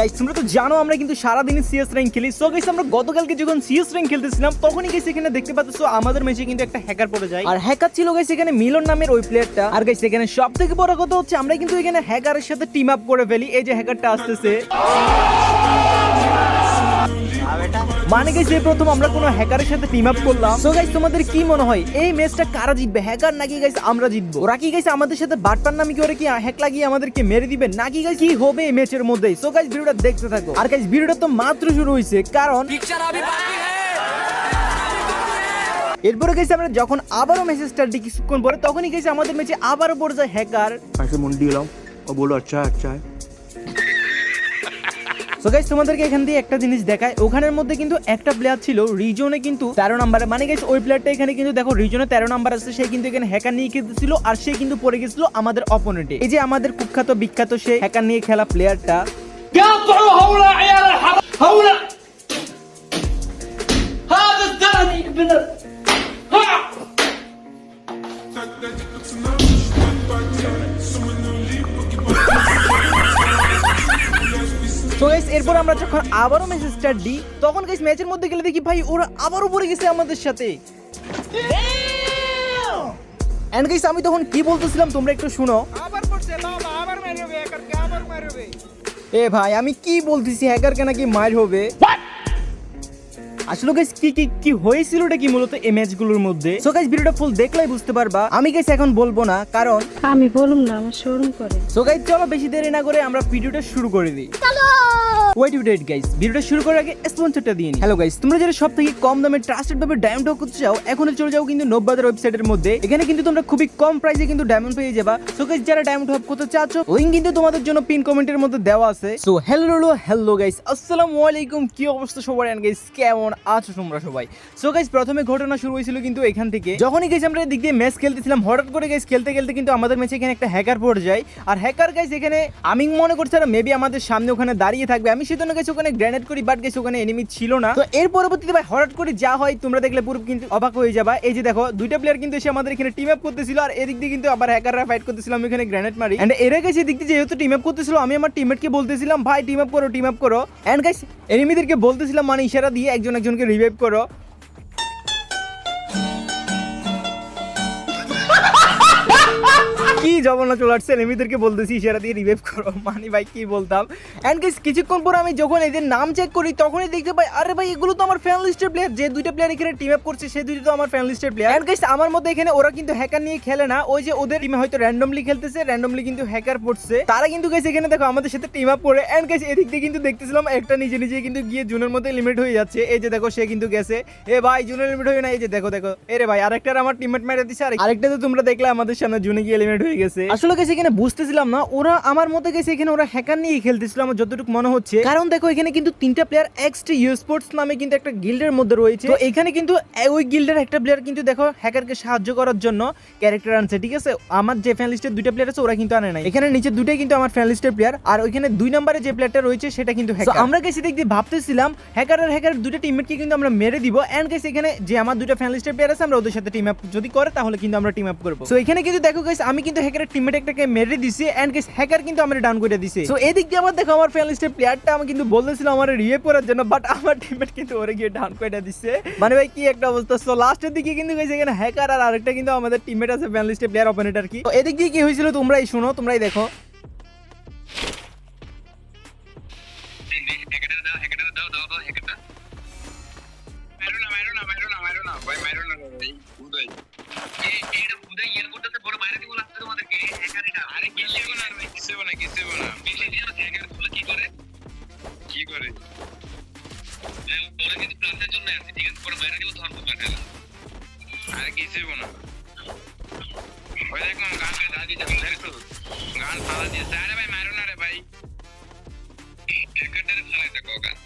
Guys তোমরা তো জানো আমরা কিন্তু সারাদিন সিএস র্যাঙ্ক খেলি। সো গাইস আমরা গতকালকে যখন সিএস র্যাঙ্ক খেলতেছিলাম, তখনই গাইস এখানে দেখতে পাচ্ছ আমাদের ম্যাচে কিন্তু একটা হ্যাকার পড়ে যায়। আর হ্যাকার ছিল গাইস এখানে মিলন নামের ওই প্লেয়ারটা আর গাইস এখানে সব থেকে বড় কথা হচ্ছে, আমরা কিন্তু এখানে হ্যাকারের সাথে টিম আপ করে ফেলি। এই যে হ্যাকারটা আসতেছে। মানে গেছে প্রথম আমরা কোনো হ্যাকারের সাথে টিম আপ করলাম? সো গাইস তোমাদের কি মনে হয়? এই ম্যাচটা কারা জিতবে? হ্যাকার নাকি গাইস আমরা জিতবো? ওরা কি গাইস আমাদের সাথে বাটপার নামে কি ওরা কি হ্যাক লাগিয়ে আমাদেরকে মেরে দিবে? নাকি গাইস কি হবে এই ম্যাচের মধ্যে? সো গাইস ভিডিওটা দেখতে থাকো। আর গাইস ভিডিওটা তো মাত্র শুরু হইছে কারণ এরপরে গেছি আমরা যখন আবারও মেসেজ স্টার্ট কিছুক্ষণ পরে তখনই গেছি আমাদের ম্যাচে আবারও পড়ে যায় হ্যাকার মন্ডি হলাম। ও বলো আচ্ছা আচ্ছা। সো গাইস তোমাদেরকে এখান দিয়ে একটা জিনিস দেখায় ওখানের মধ্যে কিন্তু একটা প্লেয়ার ছিল রিজনে কিন্তু তেরো নাম্বারে মানে গাইস ওই প্লেয়ারটা এখানে কিন্তু দেখো রিজনে তেরো নাম্বার আছে সে কিন্তু এখানে হ্যাকার নিয়ে খেলতেছিল আর সে কিন্তু পড়ে গেছিল আমাদের অপোনেন্টে এই যে আমাদের কুখ্যাত বিখ্যাত সে হ্যাকার নিয়ে খেলা প্লেয়ারটা قاطعوا هولا عيال الحرام هولا هذا الزلمه তো গাইস এরপর আমরা যখন আবারও মেসেজ স্টার্ট দিই তখন গাইস ম্যাচের মধ্যে গেলে দেখি ভাই ওরা আবারও পড়ে গেছে আমাদের সাথে। এন্ড গাইস আমি তখন কি বলতেছিলাম তোমরা একটু শুনো। আবার পড়ছে বাবা আবার মারবে হ্যাকারকে আবার মারবে এ ভাই আমি কি বলতেছি হ্যাকারকে নাকি মার হবে? আসলে গাইস কি কি কি হয়েছিল এটা কি মূলত এই ম্যাচগুলোর মধ্যে? সো গাইস ভিডিওটা ফুল দেখলেই বুঝতে পারবা। আমি গাইস এখন বলব না কারণ আমি বলুম না আমার শোরুম করে। সো গাইস চলো বেশি দেরি না করে আমরা ভিডিওটা শুরু করে দিই। ওয়েট ওয়েট গাইস ভিডিওটা শুরু করার আগে স্পন্সরটা দিয়ে নিই। হ্যালো গাইস তোমরা যারা কম দামে ট্রাস্টেড ভাবে ডায়মন্ড করতে চাও চলে যাও কিন্তু ওয়েবসাইটের মধ্যে। এখানে কিন্তু তোমরা খুবই কম প্রাইসে কিন্তু ডায়মন্ড পেয়ে যাবা। সো গাইস যারা ডায়মন্ড করতে চাচ্ছ লিংক কিন্তু তোমাদের জন্য পিন কমেন্টের মধ্যে দেওয়া আছে। সো হ্যালো হ্যালো গাইস আসসালামু আলাইকুম। কি অবস্থা সবার? এন্ড গাইস কেমন আছো তোমরা সবাই? সো গাইস প্রথমে ঘটনা শুরু হয়েছিল কিন্তু এখান থেকে। যখনই গাইস আমরা এদিক দিয়ে ম্যাচ খেলতেছিলাম, হঠাৎ করে গাইস খেলতে খেলতে কিন্তু আমাদের ম্যাচে এখানে একটা হ্যাকার পড়ে যায়। আর হ্যাকার গাইস এখানে, আমি মনে করছি মেবি আমাদের সামনে ওখানে দাঁড়িয়ে থাকবে। আমি সেজন্য গেছি ওখানে গ্রেনেড করি বাট গেছি ওখানে এনিমি ছিল না। তো এর পরবর্তীতে ভাই, হঠাৎ করে যা হয়, তোমরা দেখলে পুরো কিন্তু অবাক হয়ে যাবা। এই যে দেখো, দুইটা প্লেয়ার কিন্তু এসে আমাদের এখানে টিম আপ করতেছিল, আর এদিক দিয়ে কিন্তু আবার হ্যাকাররা ফাইট করতেছিল, আমি এখানে গ্রেনেড মারি। এন্ড এর আগে এদিক দিয়ে যেহেতু টিম আপ করতেছিল, আমি আমার টিমমেটকে বলতেছিলাম, ভাই টিম আপ করো টিম আপ করো। এন্ড গাইস এনিমিদেরকে বলতেছিলাম মানে ইশারা দিয়ে একজন একজনকে রিভাইভ করো। কি জগন্নাথ চলে আসছে এনিমিদেরকে বলতেছি, ইশারা দিয়ে রিভাইভ করো। মানি ভাই, কি বলতাম? এন্ড গাইস কিছুক্ষণ পর আমি যখন এদের নাম চেক করি, তখনই দেখতে পাই, আরে ভাই, এগুলো তো আমার ফ্যান লিস্টের প্লেয়ার যে দুইটা প্লেয়ার এখানে টিম আপ করছে সেই দুইটা তো আমার ফ্যান লিস্টের প্লেয়ার এন্ড গাইস আমার মধ্যে এখানে ওরা কিন্তু হ্যাকার নিয়ে খেলে না। ওই যে ওদের টিমে হয়তো র্যান্ডমলি খেলতেছে র্যান্ডমলি কিন্তু হ্যাকার পড়ছে। তারা কিন্তু গাইস এখানে দেখো, আমাদের সাথে টিম আপ করে। অ্যান্ড গাইস এদিক দিয়ে কিন্তু দেখতেছিলাম, একটা নিজে নিজে কিন্তু গিয়ে জুনের মধ্যে লিমিট হয়ে যাচ্ছে। এই যে দেখো, সে কিন্তু গেছে। এ ভাই, জুনের লিমিট হয়ে না। এই যে দেখো দেখো। এরে ভাই, আরেকটার আমার টিমমেট মেরে দিছে। আর আরেকটা তো তোমরা দেখলে আমাদের সামনে জুনে গিয়ে লিমিট হয়ে গেছে। আসলে গেছে এখানে বুঝতেছিলাম না। ওরা আমার মতে গেছে এখানে ওরা হ্যাকার নিয়ে খেলতেছিল আমার যতটুকু মনে হচ্ছে। কারণ দেখো এখানে কিন্তু তিনটা প্লেয়ার এক্সটি ইউ স্পোর্টস নামে কিন্তু একটা গিল্ডের মধ্যে রয়েছে। তো এখানে কিন্তু ওই গিল্ডের একটা প্লেয়ার কিন্তু দেখো হ্যাকারকে সাহায্য করার জন্য ক্যারেক্টার আনছে ঠিক আছে? আমার যে ফ্যান লিস্টের দুইটা প্লেয়ার আছে ওরা কিন্তু আনে নাই। এখানে নিচে দুইটাই কিন্তু আমার ফ্যান লিস্টের প্লেয়ার আর ওইখানে দুই নম্বরে যে প্লেয়ারটা রয়েছে সেটা কিন্তু হ্যাকার আমরা গেছি দেখতে ভাবতেছিলাম হ্যাকার আর হ্যাকার দুইটা টিমমেটকে কিন্তু আমরা মেরে দিব এন্ড গেছে এখানে যে আমার দুইটা ফ্যান লিস্টের প্লেয়ার আছে আমরা ওদের সাথে টিম আপ যদি করে তাহলে কিন্তু আমরা টিম আপ করব। তো এখানে কিন্তু দেখো গাইস আমি কিন্তু হ্যাকারের টিমমেট একটাকে মেরে দিছে এন্ড গাইস হ্যাকার কিন্তু আমার ডাউন করে দিছে। সো এদিক দিয়ে আমার দেখো আমার ফ্যামিলি স্টেপ প্লেয়ারটা আমি কিন্তু বলতেছিল আমার রিয়ে করার জন্য বাট আমার টিমমেট কিন্তু ওরে গিয়ে ডাউন করে দিছে। মানে ভাই, কি একটা অবস্থা। সো লাস্টের দিকে কিন্তু গাইস এখানে হ্যাকার আর আরেকটা কিন্তু আমাদের টিমমেট আছে ফ্যামিলি স্টেপ প্লেয়ার অপারেটর কি। তো এদিক দিয়ে কি হয়েছিল তোমরাই শুনো, তোমরাই দেখো। ওই দেখো গান গায়ে দাদি যাবে দেখছ গান ফালা দিয়েছে আরে ভাই মারো না রে ভাই। হ্যাকারটারে ফালাই দেখো গান।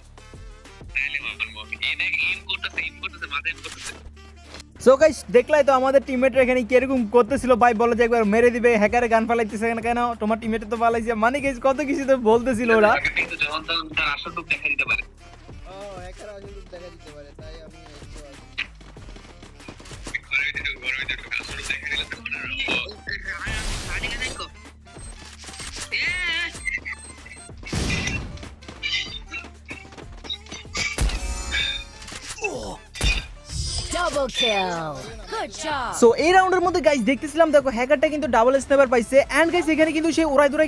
তাইলে মারবো এই দেখ ইন করতেছে ইন করতেছে মাঝে ইন করতেছে। সো গাইস দেখলাই তো আমাদের টিমমেটরা এখানে কীরকম করতেছিল? ভাই বলে যে একবার মেরে দিবে হ্যাকারে গান ফালাইতেছে কেন কেন? তোমার টিমমেটে তো ফালাইছে। মানে গাইস কত কিছু তো বলতেছিল ওরা। কিন্তু যখন তখন তার আসল Kill. সো এই রাউন্ডের মধ্যে দেখতেছিলাম, দেখো হ্যাকারটা কিন্তু ডাবল স্নাইপার পাইছে। এন্ড এখানে কিন্তু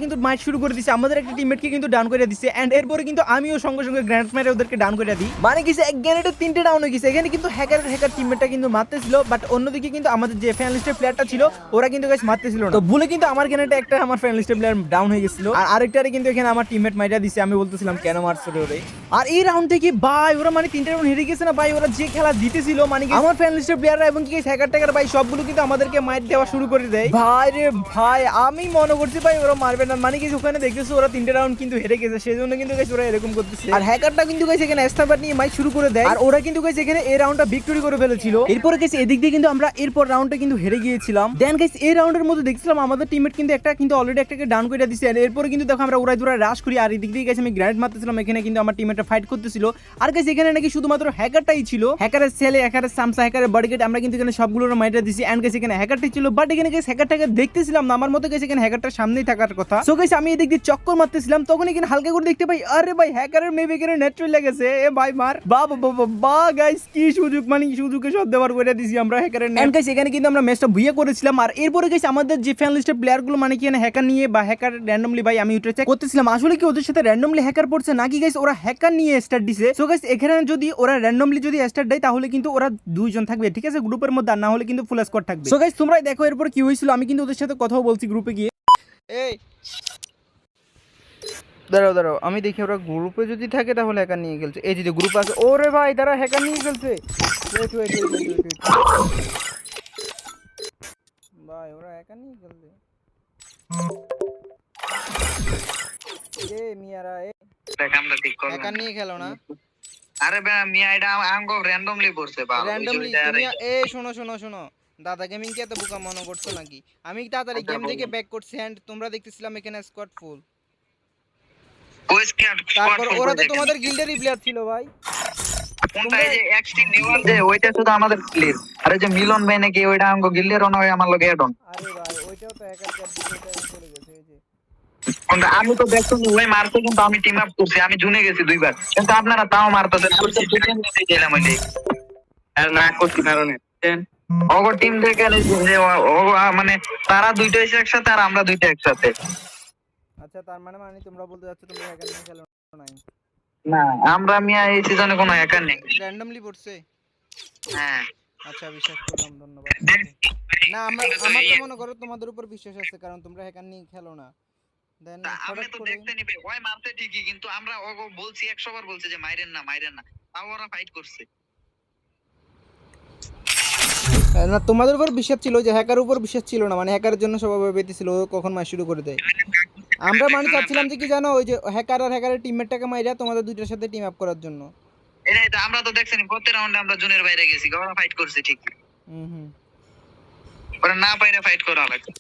কিন্তু মাইট শুরু করে দিছে। আমাদের একটা টিমমেটকে কিন্তু ডাউন করে দিছে। এন্ড এরপরে কিন্তু আমিও সঙ্গে সঙ্গে গ্র্যান্ড ওদেরকে ডাউন করে দিই। মানে কিছু এক তিনটে ডাউন হয়ে গেছে। এখানে কিন্তু হ্যাকার হ্যাকার টিমমেটটা কিন্তু মারতেছিল। বাট অন্যদিকে কিন্তু আমাদের যে প্লেয়ারটা ছিল, ওরা কিন্তু গাইস মারতেছিল না। তো ভুলে কিন্তু আমার গ্রেনেডে একটা আমার প্লেয়ার ডাউন হয়ে গেছিল। আর আরেকটারে কিন্তু এখানে আমার টিমমেট মাইরা দিছে। আমি বলতেছিলাম, কেন মারছো আর এই রাউন্ড থেকে, ভাই, ওরা মানে তিনটে রাউন্ড হেরে গেছে না, ভাই? ওরা যে খেলা জিতেছিল মানে আমার প্লেয়াররা এবং কি হ্যাকার ট্যাকার ভাই সবগুলো কিন্তু আমাদেরকে মাইট দেওয়া শুরু করে দেয়। ভাই রে ভাই আমি মনে করছি ভাই ওরা মারবে না। মানে কি ওখানে দেখতেছো ওরা তিনটে রাউন্ড কিন্তু হেরে গেছে সেই জন্য কিন্তু ওরা এরকম করতেছে। আর হ্যাকারটা কিন্তু গাইছে এখানে এস্টাবার নিয়ে মাইট শুরু করে দেয়। আর ওরা কিন্তু গাইছে এখানে এই রাউন্ডটা ভিক্টরি করে ফেলেছিল। এরপরে গেছে এদিক দিয়ে কিন্তু আমরা এরপর রাউন্ডটা কিন্তু হেরে গিয়েছিলাম। দেন গাইস এই রাউন্ডের মধ্যে দেখছিলাম আমাদের টিমমেট কিন্তু একটা কিন্তু অলরেডি একটাকে ডাউন করে দিছে। আর এরপরে কিন্তু দেখো আমরা ওরাই দৌড়ায় রাশ করি আর এদিক দিয়ে গেছে আমি গ্র্যান্ড মারতেছিলাম এখানে কিন্তু আমার টিমমেটটা ফাইট করতেছিল। আর গাইস এখানে নাকি শুধুমাত্র হ্যাকারটাই ছিল। হ্যাকারের ছেলে হ্যাকারের সামসা হ্যাকারের বডিগেট আমরা কিন্তু এখানে সবগুলোর মাইটা দিছি। এন্ড গেছে এখানে হ্যাকারটাই ছিল বাট এখানে গাইস হ্যাকারটাকে দেখতেছিলাম না। আমার মতো গেছে এখানে হ্যাকারটার সামনেই থাকার কথা। সো গাইস আমি এদিক দিয়ে চক্কর মারতেছিলাম তখন এখানে হালকা করে দেখতে পাই, আরে ভাই হ্যাকারের মেবি এখানে নেট চলে গেছে। এ ভাই, মার। বা বা গাইস কি সুযোগ মানে সুযোগে সব দেওয়ার করে দিছি আমরা হ্যাকারের নেট গাইস এখানে কিন্তু আমরা ম্যাচটা ভুইয়া করেছিলাম। আর এরপরে গাইস আমাদের যে ফ্যান লিস্টের প্লেয়ারগুলো মানে কি হ্যাকার নিয়ে বা হ্যাকার র্যান্ডমলি ভাই, আমি ওটা চেক করতেছিলাম। আসলে কি ওদের সাথে র্যান্ডমলি হ্যাকার পড়ছে? নাকি গাইস ওরা হ্যাকার নিয়ে স্টার্ট দিছে? সো গাইস এখানে যদি ওরা র্যান্ডমলি যদি স্টার্ট দেয়, তাহলে কিন্তু ওরা দুইজন থাকবে, ঠিক আছে? গ্রুপের মধ্যে আর না হলে কিন্তু ফুল স্কোয়াড থাকবে। সো গাইস তোমরাই দেখো এরপর কি হয়েছিল। আমি কিন্তু ওদের সাথে কথাও বলছি গ্রুপে গিয়ে। এই। দাঁড়াও দাঁড়াও। আমি দেখি ওরা গ্রুপে যদি থাকে তাহলে হ্যাকার নিয়ে খেলছে। এই যে গ্রুপ আছে ওরে ভাই তারা হ্যাকার নিয়ে খেলছে। Wait wait wait wait wait ভাই ওরা হ্যাকার নিয়ে খেলছে। এ মিয়ারা এ দেখ আমরা ঠিক করলাম। হ্যাকার নিয়ে খেলো না? আরে বে মিয়া এটা আঙ্গ র্যান্ডমলি পড়ছে বা র্যান্ডমলি শোনো শোনো শোনো। দাদা গেমিং কে এত বোকা মনে করছ নাকি? আমি তাড়াতাড়ি আচ্ছা, গেম। থেকে ব্যাক করছি এন্ড তোমরা দেখতেছিলাম এখানে স্কোয়াড ফুল তারপর ওরা তো তোমাদের গিল্ডেরই প্লেয়ার ছিল ভাই। ওইটা শুধু আমাদের প্লেয়ার আরে যে মিলন ভাই নাকি ওইটা আঙ্গ অন হয় আমার লগে এডন আরে ভাই ওইটাও তো ক্যাপ দিতে চলে গেছে এই যে আমি তো দেখছি ওই মারতে কিন্তু আমি টিম আপ করছি আমি জুনে গেছি দুইবার। কিন্তু আপনারা তাও মারতেছেন আমি তো দুজন নিতে গেলাম ওই না করছি কারণে ওগো টিম থেকে মানে তারা দুইটা এসে একসাথে আর আমরা দুইটা একসাথে। আচ্ছা তার মানে মানে তোমরা বলতে যাচ্ছ তোমরা হ্যাকার নিয়ে খেলো নাই? না আমরা মিয়া এই সিজনে কোনো হ্যাকার নেই। র্যান্ডমলি পড়ছে? হ্যাঁ। আচ্ছা বিশ্বাস করলাম ধন্যবাদ। না আমরা আমার তো মনে করো তোমাদের উপর বিশ্বাস আছে কারণ তোমরা হ্যাকার নিয়ে খেলো না। দেন তা আপনি তো দেখতে নিবে ওই মারতে ঠিকই কিন্তু আমরা ওগো বলছি একশো বার বলছে যে মাইরেন না মাইরেন না। তাও ওরা ফাইট করছে। না তোমাদের উপর বিশ্বাস ছিল যে হ্যাকার উপর বিশ্বাস ছিল না। মানে হ্যাকারের জন্য সবাই ভেবেছিল ও কখন মার শুরু করে দেয়। আমরা মানে চাচ্ছিলাম যে কি জানো ওই যে হ্যাকার আর হ্যাকারের টিমমেটটাকে মাইরা তোমাদের দুইটার সাথে টিম আপ করার জন্য। এটাই তো আমরা তো দেখছেন প্রত্যেক রাউন্ডে আমরা জুনের বাইরে গেছি ওরা ফাইট করছে ঠিক হুম হুম। ওরা না পাইরে ফাইট করা লাগছে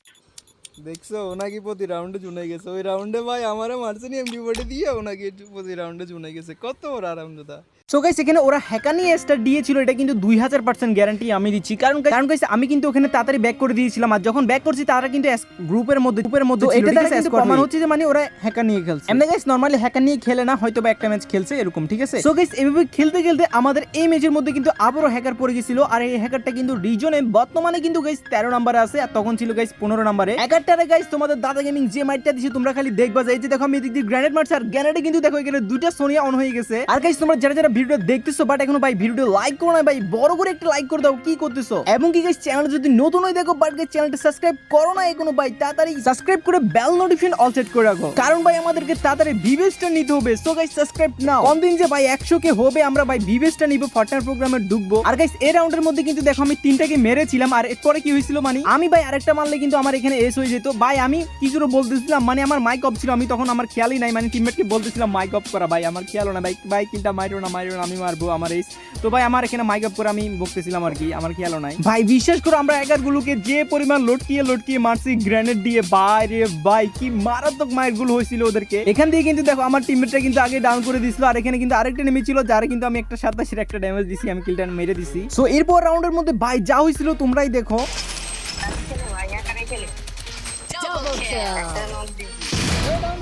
দেখছ, ওনাকে প্রতি রাউন্ডে জুনে গেছে। ওই রাউন্ডে ভাই আমারে মারছে নি, এমডি বডি দিয়ে ওনাকে প্রতি রাউন্ডে জুনে গেছে। কত ওর আরাম দাদা সো গাইস এখানে ওরা হ্যাকার নিয়ে স্টার্ট দিয়েছিল এটা কিন্তু দুই হাজার পার্সেন্ট গ্যারান্টি আমি দিচ্ছি। কারণ কারণ গাইস আমি কিন্তু ওখানে তাড়াতাড়ি ব্যাক করে দিয়েছিলাম আর যখন ব্যাক করছি তারা কিন্তু গ্রুপের মধ্যে গ্রুপের মধ্যে এটা প্রমাণ হচ্ছে যে মানে ওরা হ্যাকার নিয়ে খেলছে। এমনি গাইস নরমালি হ্যাকার নিয়ে খেলে না হয়তো বা একটা ম্যাচ খেলছে এরকম ঠিক আছে? সো গাইস এভাবে খেলতে খেলতে আমাদের এই ম্যাচের মধ্যে কিন্তু আবারও হ্যাকার পড়ে গেছিল আর এই হ্যাকারটা কিন্তু রিজনে বর্তমানে কিন্তু গাইস তেরো নাম্বারে আছে আর তখন ছিল গাইস পনেরো নাম্বারে হ্যাকারটারে গাইস তোমাদের দাদা গেমিং যে মাইটটা দিছে তোমরা খালি দেখবা যে এই যে দেখো আমি এদিক দিয়ে গ্রেনেড মারছি আর গ্রেনেডে কিন্তু দেখো এখানে দুইটা সোনিয়া অন হয়ে গেছে। আর গাইস তোমরা যারা যারা ভিডিও দেখতেছো বাট এখনও ভাই ভিডিও লাইক করো না ভাই, বড় করে একটা লাইক করে দাও, কি করতেছো? এবং কি গাইস চ্যানেল যদি নতুন হয়ে দেখো বাট গাইস চ্যানেলটা সাবস্ক্রাইব করো না এখনও ভাই, তাড়াতাড়ি সাবস্ক্রাইব করে বেল নোটিফিকেশন অল সেট করে রাখো। কারণ ভাই, আমাদেরকে তাড়াতাড়ি ভিভেসটা নিতে হবে। সো গাইস সাবস্ক্রাইব নাও কোন দিন যে ভাই 100 কে হবে, আমরা ভাই ভিভেসটা নিব ফর্টনাইট প্রোগ্রামে ঢুকবো। আর গাইস এই রাউন্ডের মধ্যে কিন্তু দেখো, আমি তিনটাকে মেরেছিলাম, আর এরপরে কি হয়েছিল মানে আমি ভাই আরেকটা মারলে কিন্তু আমার এখানে এস হয়ে যেত। ভাই, আমি কিছু বলতেছিলাম মানে আমার মাইক অফ ছিল, আমি তখন আমার খেয়ালই নাই মানে টিমমেটকে বলতেছিলাম মাইক অফ করা ভাই, আমার খেয়াল না ভাই ভাই কিনটা মাইরো না, মাইরো না আমি মারবো আমার এস তো ভাই আমার এখানে মাইক আপ করে আমি বকতেছিলাম আর কি আমার খেয়ালও নাই। ভাই বিশ্বাস করো আমরা এগার গুলোকে যে পরিমাণ লটকিয়ে লটকিয়ে মারছি গ্রেনেড দিয়ে বাইরে ভাই কি মারাত্মক মায়েরগুলো হয়েছিল ওদেরকে। এখান দিয়ে কিন্তু দেখো আমার টিমমেটটা কিন্তু আগে ডাউন করে দিছিল আর এখানে কিন্তু আরেকটা নেমে ছিল যার কিন্তু আমি একটা সাতাশের একটা ড্যামেজ দিছি আমি কিলটা মেরে দিছি। সো এরপর রাউন্ডের মধ্যে ভাই যা হয়েছিল তোমরাই দেখো।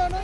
Double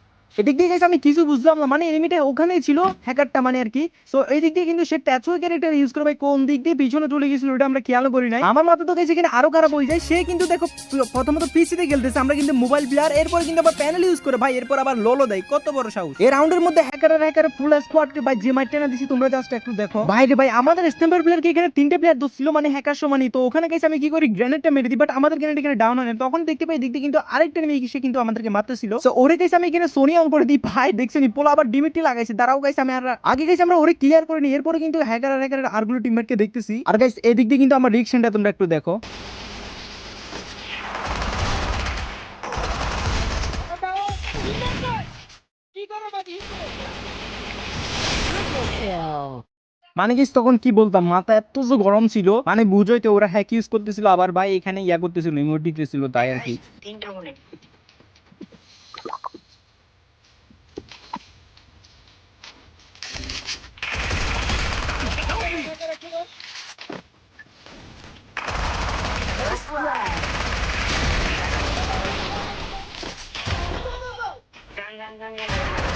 এদিক দিয়ে guys আমি কিছু বুঝলাম না মানে এনিমিটা ওখানেই ছিল হ্যাকারটা মানে আর কি। সো এই দিক দিয়ে কিন্তু সে ট্যাচুয়া ক্যারেক্টার ইউজ করে কোন দিক দিয়ে পিছনে চলে গেছিল ওটা আমরা খেয়াল করি নাই। আমার মাথা তো গেছে এখানে আরও খারাপ হয়ে যায়, সে কিন্তু দেখো, প্রথমত পিসিতে খেলতেছে, আমরা কিন্তু মোবাইল প্লেয়ার এরপর কিন্তু আবার প্যানেল ইউজ করে, ভাই, এরপর আবার লোলো দেয়, কত বড় সাহস। এই রাউন্ডের মধ্যে হ্যাকার আর হ্যাকার ফুল স্কোয়াড ভাই, যে মাইটটা না দিছি, তোমরা জাস্ট একটু দেখো। ভাই রে ভাই, আমাদের স্ট্যাম্পার প্লেয়ারকে এখানে তিনটে প্লেয়ার দোষ ছিল মানে হ্যাকার সমানই। তো ওখানে গেছে আমি কি করি গ্রেনেডটা মেরে দিই বাট আমাদের গ্রেনেড এখানে ডাউন হয়। তখন দেখতে পাই দিক দিয়ে কিন্তু আরেকটা নেমে সে কিন্তু আমাদেরকে মারতেছিল। সো ওরে গেছে আমি এখানে সোনি অন করে দিই। ভাই দেখছেন পোলা আবার ডিমিটি লাগাইছে। দাঁড়াও গাইছে আমি আর আগে গেছে আমরা ওরে ক্লিয়ার করে নিই। এরপরে কিন্তু হ্যাকার আর হ্যাকার আরগুলো টিমমেটকে দেখতেছি। আর গাইস এদিক দিয়ে কিন্তু আমার রিক্সেনটা তোমরা একটু দেখো। মানে কি তখন কি বলতাম? মাথা এত যে গরম ছিল। মানে বুঝোই তো ওরা হ্যাক ইউজ করতেছিল, আবার ভাই এখানে ইয়া করতেছিল ইমোট দিতেছিল, তাই আর কি। Gang, gang, gang, gang.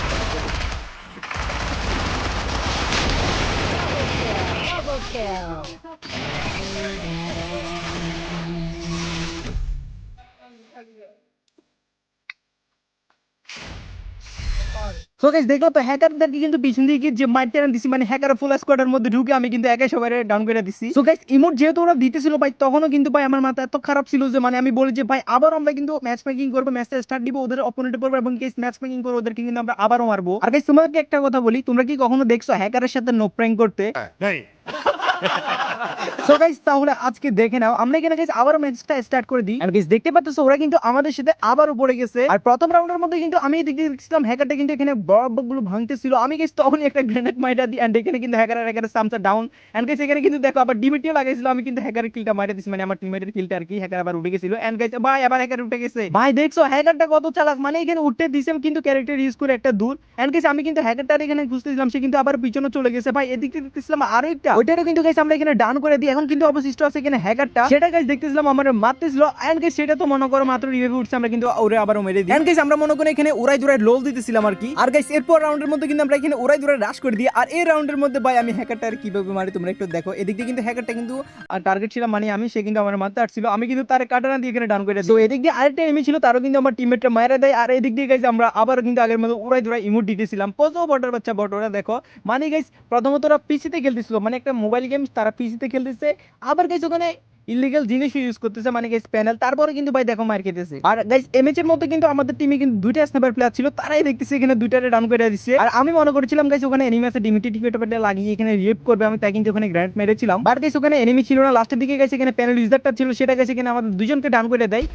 So guys দেখল তো হ্যাকারদেরকে কিন্তু পিছন দিকে যে মাইরটা দিছি মানে হ্যাকার ফুল স্কোয়াডের মধ্যে ঢুকে আমি কিন্তু একাই সবাই ডাউন করে দিছি। সো গাইস ইমোট যেহেতু ওরা দিতেছিল ভাই তখনও কিন্তু ভাই আমার মাথা এত খারাপ ছিল যে মানে আমি বলি যে ভাই আবার আমরা কিন্তু ম্যাচ মেকিং করব ম্যাচটা স্টার্ট দিব ওদের অপোনেন্টে পড়ব এবং কেস ম্যাচ মেকিং করব ওদেরকে কিন্তু আমরা আবারও মারবো। আর গাইস তোমাকে একটা কথা বলি তোমরা কি কখনো দেখছ হ্যাকারের সাথে নো প্র্যাঙ্ক করতে? সো গাইস তাহলে আজকে দেখে নাও, আমরা এখানে গাইস ম্যাচটা স্টার্ট করে দিই। গাইস দেখতে ওরা কিন্তু আমাদের সাথে গেছে। আর প্রথম রাউন্ডের মধ্যে কিন্তু আমি দেখছিলাম হ্যাকারটা কিন্তু এখানে ভাঙতেছিল। আমি গাইস তখনই একটা গ্রেনেড এন্ড এখানে কিন্তু সামসা ডাউন এন্ড গাইস এখানে কিন্তু দেখো, আবার ডিমিটিও লাগাইছিল, আমি কিন্তু হ্যাকারের কিলটা দিছি মানে আমার টিমমেটের কিলটা আর কি হ্যাকার আবার উঠে গেছিল। এন্ড গাইস ভাই, আবার হ্যাকার উঠে গেছে। ভাই, দেখছ হ্যাকারটা কত চালাক মানে এখানে উঠতে দিছেন কিন্তু ক্যারেক্টার ইউজ করে একটা দূর। এন্ড গাইস আমি কিন্তু হ্যাকারটার এখানে খুঁজতেছিলাম সে কিন্তু আবার পিছনে চলে গেছে। ভাই, এদিক দেখতেছিলাম আরও একটা। ওইটারও কিন্তু গাইস আমরা এখানে ডাউন করে দিই। এখন কিন্তু অবশিষ্ট আছে এখানে হ্যাকারটা সেটা দেখতেছিলাম আমার সেটা তো মনে করো মাত্র উঠছে, আমরা কিন্তু ওরে আবারও মেরে দিই। আমরা মনে এখানে লোল দিতেছিলাম আর কি। আর এরপর রাউন্ডের মধ্যে কিন্তু আমরা এখানে রাশ করে দিই। আর এই রাউন্ডের মধ্যে, ভাই, আমি হ্যাকারটা আর কীভাবে মারি তোমরা একটু দেখো। এদিক দিয়ে কিন্তু হ্যাকারটা কিন্তু টার্গেট মানে আমি, সে কিন্তু আমার আসছিল। আমি কিন্তু তার কাটানা দিয়ে এখানে ডাউন করে তো এদিক দিয়ে আরেকটা এমি ছিল, তারও কিন্তু আমার টিমমেটটা মারা দেয়। আর এদিক দিয়ে গাইস আমরা আবার কিন্তু আগের মতো উড়াই দুরাই ইমোট দিতেছিলাম। কত বটার বাচ্চা বট ওরা দেখো। মানে প্রথমত ওরা পিসিতে খেলতেছিল। মানে একটা মোবাইল তারা পিসিতে খেলতেছে। আবার গাইস ওখানে ইলিগাল জিনিস ইউজ করতেছে মানে গাইস প্যানেল তারপরে কিন্তু ভাই দেখো মার খেতেছে। আর গাইস এমএচ এর মধ্যে কিন্তু আমাদের টিমে কিন্তু দুইটা স্নাইপার প্লেয়ার ছিল, তারাই দেখতেছে এখানে দুইটারে ডাউন করে দিচ্ছে আর আমি মনে করেছিলাম গাইস ওখানে এনিমি আছে ডিমিটি টিকেটটা লাগিয়ে এখানে রিপ করবে, আমি তাই কিন্তু ওখানে গ্র্যান্ড মেরেছিলাম। বাট গাইস ওখানে এনিমি ছিল না লাস্টের দিকে গাইস এখানে প্যানেল ইউজারটা ছিল, সেটা গাইস এখানে আমাদের দুজনকে ডাউন করে দেয়।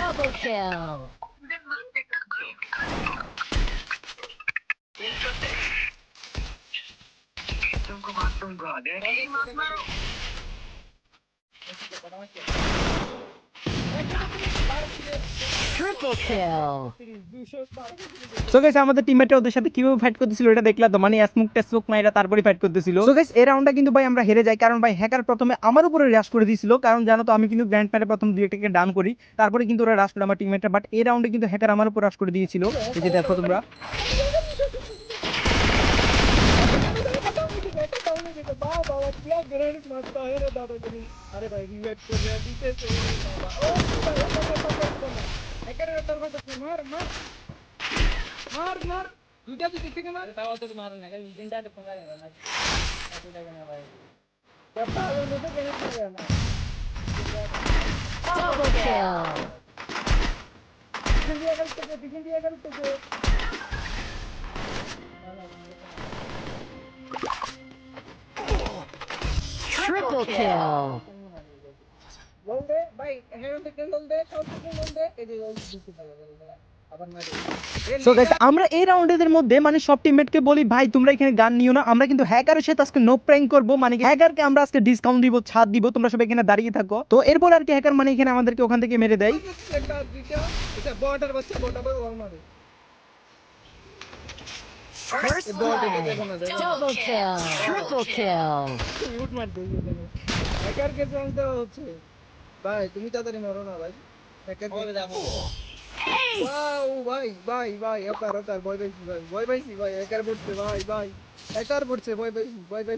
Double kill. Don't go on, don't go on. There ain't much metal. Triple kill. So guys আমাদের টিমমেটরা ওদের সাথে কীভাবে ফাইট করতেছিল এটা দেখলা তো মানে স্মুক টেসমুক মাইরা তারপরে ফাইট করতেছিল। সো গাইস এই রাউন্ডটা কিন্তু ভাই আমরা হেরে যাই কারণ ভাই হ্যাকার প্রথমে আমার উপরে রাশ করে দিয়েছিল কারণ জানো তো আমি কিন্তু গ্র্যান্ড প্যারে প্রথম দুই একটাকে ডাউন করি তারপরে কিন্তু ওরা রাশ করে আমার টিমমেটরা বাট এই রাউন্ডে কিন্তু হ্যাকার আমার উপর রাশ করে দিয়েছিল। এই যে দেখো তোমরা। मार मार मार वीडियो भी दिखेंगे मार बताओ तो तुम्हारा ना कल वीकेंड आ टपका है ना ऐसे लगा ना भाई पप्पा वो तो कहने के लिए ना पावर किल दिखेंगे अगर तो दिखेंगे अगर तो triple kill. Roll there, bye. Hand on the gun, roll there, shout the gun, roll there. It is all so guys আমরা এই রাউন্ডের মধ্যে মানে সব টিমমেটকে বলি ভাই তোমরা এখানে গান নিও না। আমরা কিন্তু হ্যাকারের সাথে আজকে নো প্র্যাঙ্ক করব। মানে হ্যাকারকে আমরা আজকে ডিসকাউন্ট দিব ছাড় দিব। তোমরা সবাই এখানে দাঁড়িয়ে থাকো। তো এরপর আর কি হ্যাকার মানে এখানে আমাদেরকে ওখান থেকে মেরে দেয়। হচ্ছে। ভাই তুমি তাড়াতাড়ি মারো না ভাই। হ্যাকার वाओ भाई भाई भाई अब कर होता है बॉय भाई बॉय भाई भाई एकर बुट से भाई भाई एकर बुट से बॉय भाई बॉय भाई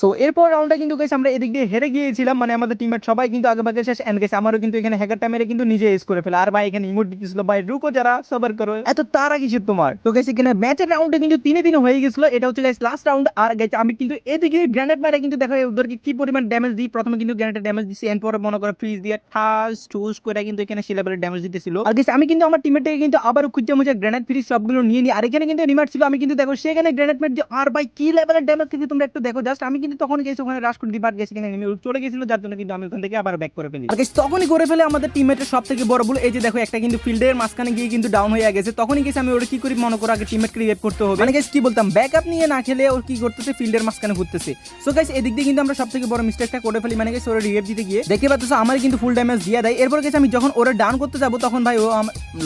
সো এরপর রাউন্ডটা কিন্তু গাইস আমরা এদিক দিয়ে হেরে গিয়েছিলাম। মানে আমাদের টিমমেট সবাই কিন্তু আগে ভাগে শেষ। এন্ড গাইস আমারও কিন্তু এখানে হ্যাকার টাইমের কিন্তু নিজে এস করে ফেলে। আর ভাই এখানে ইমোট দিতেছিল। ভাই, রুকো যারা, সবার করো। এত তারা কিছু তোমার? তো গাইস এখানে ম্যাচের রাউন্ডে কিন্তু তিনে তিনে হয়ে গেছিল এটা হচ্ছে গাইস লাস্ট রাউন্ড আর গেছে আমি কিন্তু এদিকে গ্র্যানেড মারে কিন্তু দেখো ওদেরকে কি পরিমাণ ড্যামেজ দিই। প্রথমে কিন্তু গ্র্যানেডের ড্যামেজ দিছি। এন্ড পরে মনে করো ফ্রিজ দিয়ে ঠাস টুস করে কিন্তু এখানে সে লেভেলের ড্যামেজ দিতেছিল। আর গেছে আমি কিন্তু আমার টিমমেটকে কিন্তু আবার খুঁজে মুজে গ্র্যানেড ফ্রিজ সবগুলো নিয়ে নিই। আর এখানে কিন্তু রিমার্ট ছিল। আমি কিন্তু দেখো, সেখানে গ্র্যানেড মেট আর ভাই, কি লেভেলের ড্যামেজ থেকে তোমরা একটু দেখো। জাস্ট আমি কিন্তু তখন গেছি ওখানে রাশ করে দিবার গেছি enemy চলে গেছিল, যার জন্য কিন্তু আমি ওখান থেকে আবার ব্যাক করে ফেলি। আর তখনই করে ফেলে আমাদের টিমমেটের সব থেকে বড় ভুল, এই যে দেখো, একটা কিন্তু ফিল্ডের মাঝখানে গিয়ে কিন্তু ডাউন হয়ে গেছে। তখনই গেছি আমি ওটা কি করি, মনে করো আগে টিমমেটকে রিভাইভ করতে হবে। মানে কি বলতাম ব্যাকআপ নিয়ে না খেলে ওর কি করতেছে ফিল্ডের মাঝখানে ঘুরতেছে। সো গাইস এদিক দিয়ে কিন্তু আমরা সব থেকে বড় মিস্টেকটা করে ফেলি। মানে গেছে ওরা রিভাইভ দিতে গিয়ে। দেখতে পাচ্ছ আমার কিন্তু ফুল ড্যামেজ দিয়ে দেয়। এরপর গেছে আমি যখন ওরা ডাউন করতে যাব, তখন ভাই ও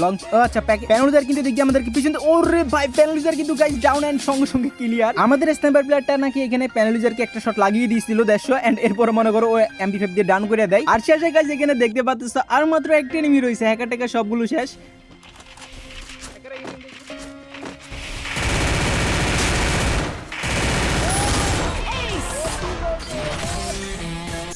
লং আচ্ছা প্যানেলিজার কিন্তু দেখি আমাদেরকে পিছন ওরে ভাই প্যানেলিজার কিন্তু গাইস ডাউন এন্ড সঙ্গে সঙ্গে ক্লিয়ার আমাদের স্নাইপার প্লেয়ারটা নাকি এখানে প্যানেলিজারকে একটা শট লাগিয়ে দিয়েছিল দেড়শো এন্ড এরপর মনে করো ও এমপি ফাইভ দিয়ে ডাউন করে দেয়। আর শেষে গাইস এখানে দেখতে পাচ্ছ, আর মাত্র একটা এনিমি রয়েছে হ্যাকার টেকার সবগুলো শেষ।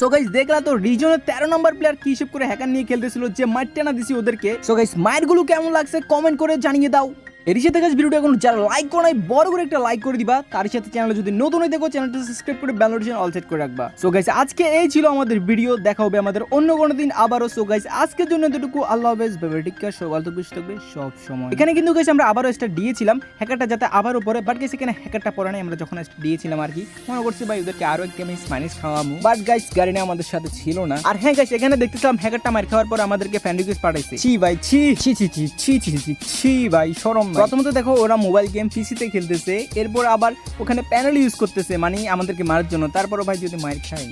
সো গাইস দেখলা তো রিজনের তেরো নম্বর প্লেয়ার কি করে হ্যাকার নিয়ে খেলতেছিল, যে মারটা না দিছি ওদেরকে। সো গাইস মায়েরগুলো কেমন লাগছে কমেন্ট করে জানিয়ে দাও। এরই সাথে কাজ ভিডিওটা এখন যারা লাইক করো নাই, বড় করে একটা লাইক করে দিবা। তার সাথে চ্যানেল যদি নতুন হয়ে দেখো চ্যানেলটা সাবস্ক্রাইব করে বেল নোটিফিকেশন অল সেট করে রাখবা। সো গাইস আজকে এই ছিল আমাদের ভিডিও দেখা হবে আমাদের অন্য কোনো দিন আবারও। সো গাইস আজকের জন্য এতটুকু। আল্লাহ হাফেজ ভেবে ঠিক আছে সকাল তো খুশি থাকবে সব সময়। এখানে কিন্তু গাইস আমরা আবারও এটা দিয়েছিলাম। হ্যাকারটা যাতে আবারও পরে বাট গাইস এখানে হ্যাকারটা পরে নাই। আমরা যখন এটা দিয়েছিলাম আর কি, মনে করছি ভাই, ওদেরকে আরও একটা আমি স্প্যানিশ খাওয়াবো। বাট গাইস গাড়ি আমাদের সাথে ছিল না। আর হ্যাঁ গাইস এখানে দেখতেছিলাম হ্যাকারটা মার খাওয়ার পর আমাদেরকে ফ্যান রিকোয়েস্ট পাঠাইছে। ছি ভাই, ছি ছি ছি ছি ছি ছি ছি ভাই, শরম প্রথমত দেখো, ওরা মোবাইল গেম পিসিতে খেলতেছে, এরপর আবার ওখানে প্যানেল ইউজ করতেছে মানে আমাদেরকে মারার জন্য। তারপরও ভাই যদি মায়ের খাই।